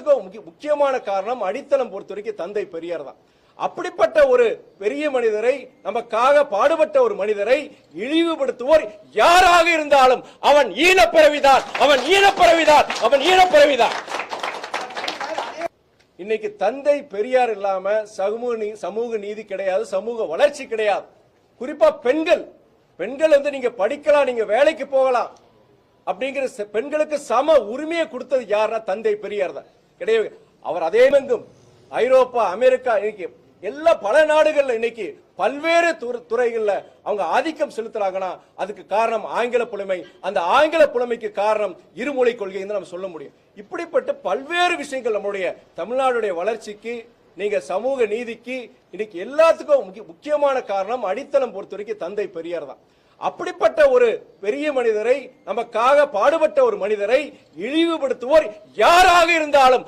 எல்லாத்துக்கும் முக்கியமான காரணம் அடித்தளம் பொறுத்த வரைக்கும் தந்தை பெரியார் தான். அப்படிப்பட்ட ஒரு பெரிய மனிதரை நமக்காக பாடுபட்ட ஒரு மனிதரை இழிவுபடுத்துவோர் யாராக இருந்தாலும் அவன் ஈனப்பிறவிதான் அவன் ஈனப்பிறவிதான் அவன் ஈனப்பிறவிதான். இன்னைக்கு தந்தை பெரியார் இல்லாம சமூக சமூக நீதி கிடையாது சமூக வளர்ச்சி கிடையாது. குறிப்பா பெண்கள் பெண்கள் வந்து நீங்க படிக்கலாம் நீங்க வேலைக்கு போகலாம். அப்படிங்கிற பெண்களுக்கு சம உரிமையை கொடுத்தது யாருன்னா தந்தை பெரியார் தான். இடையே அவர் அதேமெங்கும் ஐரோப்பா அமெரிக்கா இன்னைக்கு எல்லா பல நாடுகள்ல இன்னைக்கு பல்வேறு துறைகள்ல அவங்க ஆதிக்கம் செலுத்துறாங்கன்னா அதுக்கு காரணம் ஆங்கில புலமை. அந்த ஆங்கில புலமைக்கு காரணம் இருமொழி கொள்கை நம்ம சொல்ல முடியும். இப்படிப்பட்ட பல்வேறு விஷயங்கள் நம்முடைய தமிழ்நாடுடைய வளர்ச்சிக்கு நீங்க சமூக நீதிக்கு இன்னைக்கு எல்லாத்துக்கும் முக்கிய- முக்கியமான காரணம் அடித்தளம் பொறுத்த வரைக்கும் தந்தை பெரியார் தான். அப்படிப்பட்ட ஒரு பெரிய மனிதரை நமக்காக பாடுபட்ட ஒரு மனிதரை இழிவுபடுத்துவோர் யாராக இருந்தாலும்